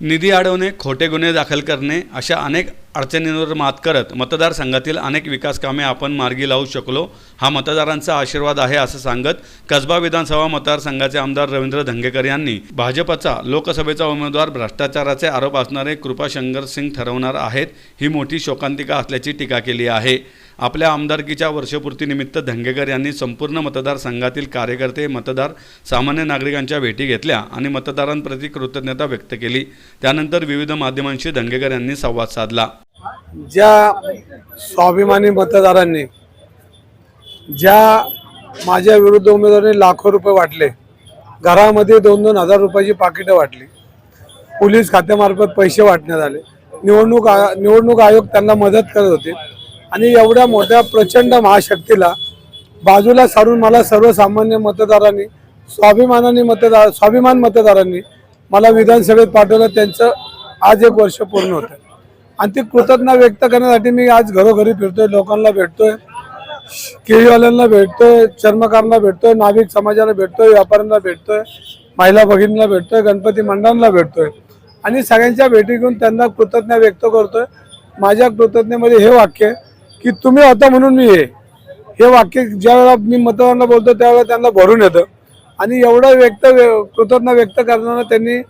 निधी अडवणे खोटे गुन्हे दाखल करणे अशा अनेक अडचणींवर मात करत मतदारसंघातील अनेक विकास कामे आपण मार्गी लावू शकलो. हा मतदारांचा आशीर्वाद आहे असं सांगत कसबा विधानसभा मतदारसंघाचे आमदार रवींद्र धंगेकर यांनी भाजपचा लोकसभेचा उमेदवार भ्रष्टाचाराचे आरोप असणारे कृपाशंकर सिंग ठरवणार आहेत. ही मोठी शोकांतिका असल्याची टीका केली आहे. आपल्या आमदारकीच्या वर्षपूर्तीनिमित्त धंगेकर यांनी संपूर्ण मतदारसंघातील कार्यकर्ते मतदार सामान्य नागरिकांच्या भेटी घेतल्या आणि मतदारांप्रती कृतज्ञता व्यक्त केली. त्यानंतर विविध माध्यमांशी धंगेकर यांनी संवाद साधला. ज्या स्वाभिमानी मतदारांनी ज्या माझ्या विरुद्ध उमेदवारांनी लाखो रुपये वाटले घरामध्ये दोन दोन हजार रुपयाची पाकिटं वाटली पोलीस खात्यामार्फत पैसे वाटण्यात आले निवडणूक आ- निवडणूक आयोग त्यांना मदत करत होते आणि एवढ्या मोठ्या प्रचंड महाशक्तीला बाजूला सारून मला सर्वसामान्य मतदारांनी स्वाभिमानाने मतदार स्वाभिमान मतदारांनी मला विधानसभेत पाठवलं. त्यांचं आज एक वर्ष पूर्ण होतं. आणि ती कृतज्ञता व्यक्त करण्यासाठी मी आज घरोघरी फिरतोय लोकांना भेटतोय केळीवाल्यांना भेटतोय चर्मकारांना भेटतोय नाभिक समाजाला भेटतोय व्यापाऱ्यांना भेटतोय महिला भगिनींना भेटतोय गणपती मंडळांना भेटतोय. आणि सगळ्यांच्या भेटी घेऊन त्यांना कृतज्ञता व्यक्त करतोय. माझ्या कृतज्ञतेमध्ये हे वाक्य आहे की तुम्ही होता म्हणून मी हे हे वाक्य ज्यावेळेला मी मतदारांना बोलतो त्यावेळेला त्यांना भरून येतं. आणि एवढं व्यक्त कृतज्ञ व्यक्त करताना त्यांनी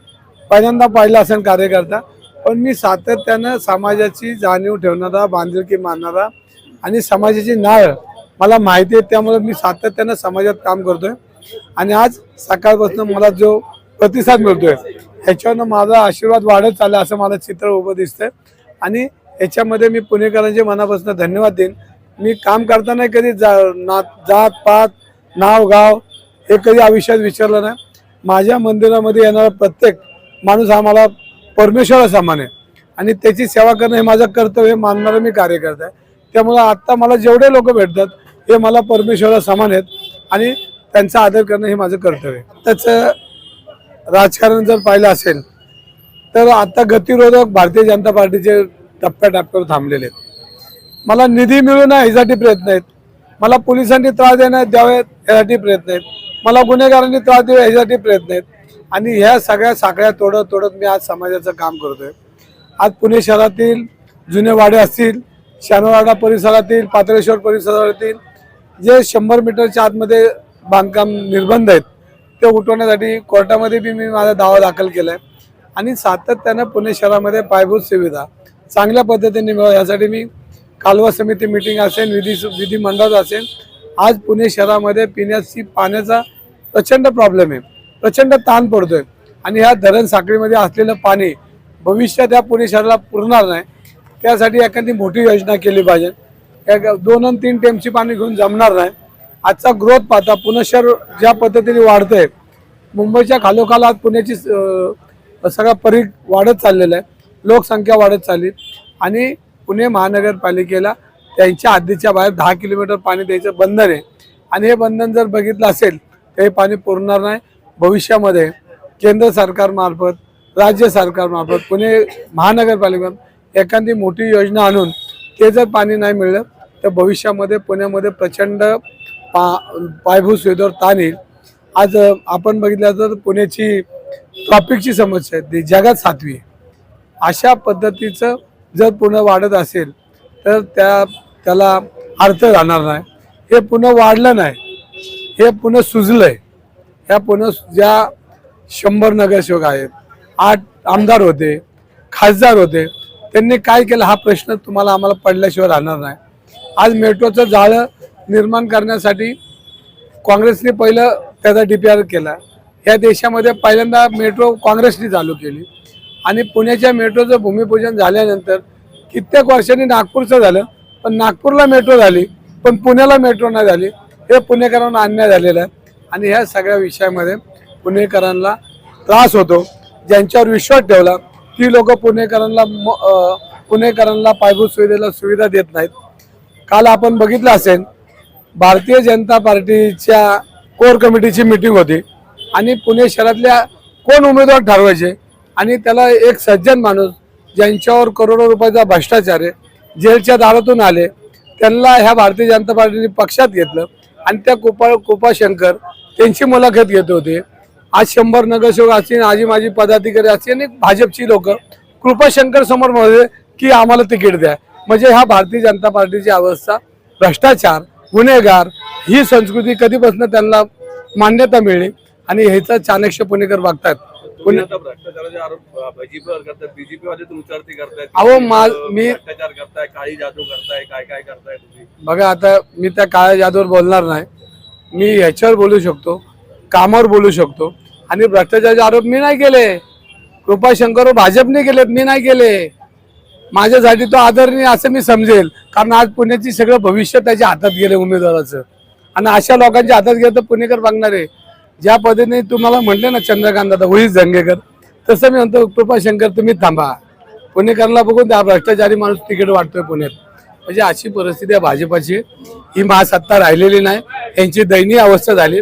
पहिल्यांदा पाहिलं असेल कार्यकर्ता पण मी सातत्यानं समाजाची जाणीव ठेवणारा बांधिलकी मानणारा आणि समाजाची नाळ मला माहिती आहे त्यामुळे मी सातत्यानं समाजात काम करतोय. आणि आज सकाळपासून मला जो प्रतिसाद मिळतोय ह्याच्यावरनं माझा आशीर्वाद वाढत चालला असं मला चित्र उभं दिसतंय. आणि याच्यामध्ये मी पुणेकरांचे मनापासून धन्यवाद देईन. मी काम करताना कधी जा ना जात पात नाव गाव हे कधी आयुष्यात विचारलं नाही. माझ्या मंदिरामध्ये येणारा प्रत्येक माणूस हा मला परमेश्वरा समान आहे. आणि त्याची सेवा करणं हे माझं कर्तव्य मानणारा मी कार्यकर्ता आहे. त्यामुळं आत्ता मला जेवढे लोक भेटतात हे मला परमेश्वरा समान आहेत. आणि त्यांचा आदर करणं हे माझं कर्तव्य आहे. त्याचं राजकारण जर पाहिलं असेल तर आत्ता गतिरोधक भारतीय जनता पार्टीचे टप्प्याटप्प्यावर थांबलेले आहेत. मला निधी मिळू नये ह्यासाठी प्रयत्न आहेत. मला पोलिसांनी त्रास देण्यात द्यावेत यासाठी प्रयत्न आहेत. मला गुन्हेगारांनी त्रास द्यावे ह्यासाठी प्रयत्न आहेत. आणि ह्या सगळ्या साखळ्या तोडत तोडत मी आज समाजाचं काम करतोय. आज पुणे शहरातील जुने वाडे असतील शानवाडा परिसरातील पात्रेश्वर परिसरातील जे शंभर मीटरच्या आतमध्ये बांधकाम निर्बंध आहेत ते उठवण्यासाठी कोर्टामध्ये बी मी माझा दावा दाखल केला आहे आणि सातत्यानं पुणे शहरामध्ये पायाभूत सुविधा चांगल्या पद्धतीने मिळावं. यासाठी मी कालवा समिती मिटिंग असेल विधी विधिमंडळ असेल आज पुणे शहरामध्ये पिण्याची पाण्याचा प्रचंड प्रॉब्लेम आहे. प्रचंड ताण पडतो आहे आणि ह्या धरण साखळीमध्ये असलेलं पाणी भविष्यात या पुणे शहराला पुरणार नाही. त्यासाठी एखादी मोठी योजना केली पाहिजे. या दोन आणि तीन टेमची पाणी घेऊन जमणार नाही. आजचा ग्रोथ पाहता पुणे शहर ज्या पद्धतीने वाढतंय मुंबईच्या खालोखाल आज पुण्याची सगळा परीघ वाढत चाललेला आहे. लोकसंख्या वाढत चालली. आणि पुणे महानगरपालिकेला त्यांच्या हद्दीच्या बाहेर दहा किलोमीटर पाणी द्यायचं बंधन आहे. आणि हे बंधन जर बघितलं असेल तर हे पाणी पुरणार नाही. भविष्यामध्ये केंद्र सरकारमार्फत राज्य सरकारमार्फत पुणे महानगरपालिका एखादी मोठी योजना आणून ते जर पाणी नाही मिळलं तर भविष्यामध्ये पुण्यामध्ये प्रचंड पा पायाभूत सुविधेवर ताण येईल. आज आपण बघितलं तर पुण्याची ट्रॉफिकची समस्या आहे. ती जगात सातवी आहे. अशा पद्धतीचं जर पुणे वाढत असेल तर त्या त्याला अर्थ राहणार नाही. हे पुणे वाढलं नाही. हे पुणे सुजलंय. ह्या पुणे ज्या शंभर नगरसेवक आहेत आठ आमदार होते खासदार होते त्यांनी काय केलं हा प्रश्न तुम्हाला आम्हाला पडल्याशिवाय राहणार नाही. आज मेट्रोचं जाळं निर्माण करण्यासाठी काँग्रेसने पहिलं त्याचा डी पी आर केला. या देशामध्ये पहिल्यांदा मेट्रो काँग्रेसने चालू केली. आणि पुण्याच्या मेट्रोचं भूमिपूजन झाल्यानंतर कित्येक वर्षांनी नागपूरचं झालं पण नागपूरला मेट्रो झाली पण पुण्याला मेट्रो नाही झाली. हे पुणेकरांना अन्याय झालेला आहे. आणि ह्या सगळ्या विषयामध्ये पुणेकरांना त्रास होतो. ज्यांच्यावर विश्वास ठेवला ती लोक पुणेकरांना म- पुणेकरांना पायाभूत सुविधेला सुविधा देत नाहीत. काल आपण बघितलं असेल भारतीय जनता पार्टीच्या कोर कमिटीची मिटिंग होती. आणि पुणे शहरातल्या कोण उमेदवार ठरवायचे? आणि त्याला एक सज्जन माणूस ज्यांच्यावर करोडो रुपयाचा भ्रष्टाचार आहे जेलच्या दारातून आले त्यांना ह्या भारतीय जनता पार्टीने पक्षात घेतलं आणि त्या कुपा कुपाशंकर त्यांची मुलाखत घेत होते. आज शंभर नगरसेवक असतील आजी माझी पदाधिकारी असतील आणि भाजपची लोक कृपाशंकर समोर म्हणले की आम्हाला तिकीट द्या. म्हणजे ह्या भारतीय जनता पार्टीची अवस्था भ्रष्टाचार गुन्हेगार ही संस्कृती कधीपासून त्यांना मान्यता मिळली आणि ह्याचा चाणक्य पुणेकर बघतात पुणे आता भ्रष्टाचाराचे आरोप बीजेपीवर करताय बीजेपी वाले तुमच्यावरती करतायत अहो, मा- मी- भ्रष्टाचार करताय काळी जादू करताय काय काय करताय तुम्ही? बघा आता मी त्या काळ्या जादूवर बोलणार नाही. मी ह्याच्यावर बोलू शकतो कामावर बोलू शकतो. आणि भ्रष्टाचाराचे आरोप मी नाही केले. कृपाशंकर भाजपने केलेत मी नाही केले. माझ्यासाठी तो आदरणीय असं मी समजेल. कारण आज पुण्याची सगळं भविष्य त्याच्या हातात गेले उमेदवाराचं. आणि अशा लोकांच्या हातात गेलं तर पुणेकर बघणार. आहे ज्या पद्धतीने तुम्हाला म्हटले ना चंद्रकांत दादा होईच जंगेकर तसं मी म्हणतो कृपाशंकर तुम्ही थांबा. पुणेकरला बघून त्या भ्रष्टाचारी माणूस तिकीट वाटतोय पुण्यात. म्हणजे अशी परिस्थिती आहे भाजपाची. ही महासत्ता राहिलेली नाही. यांची दयनीय अवस्था झाली.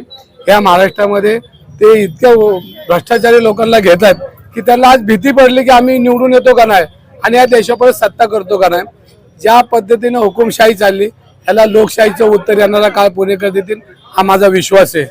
या महाराष्ट्रामध्ये ते इतक्या भ्रष्टाचारी लोकांना घेतात की त्यांना आज भीती पडली की आम्ही निवडून येतो का नाही आणि या देशापर्यंत सत्ता करतो का नाही. ज्या पद्धतीने हुकुमशाही चालली ह्याला लोकशाहीचं उत्तर येणारा काळ पुणेकर देतील हा माझा विश्वास आहे.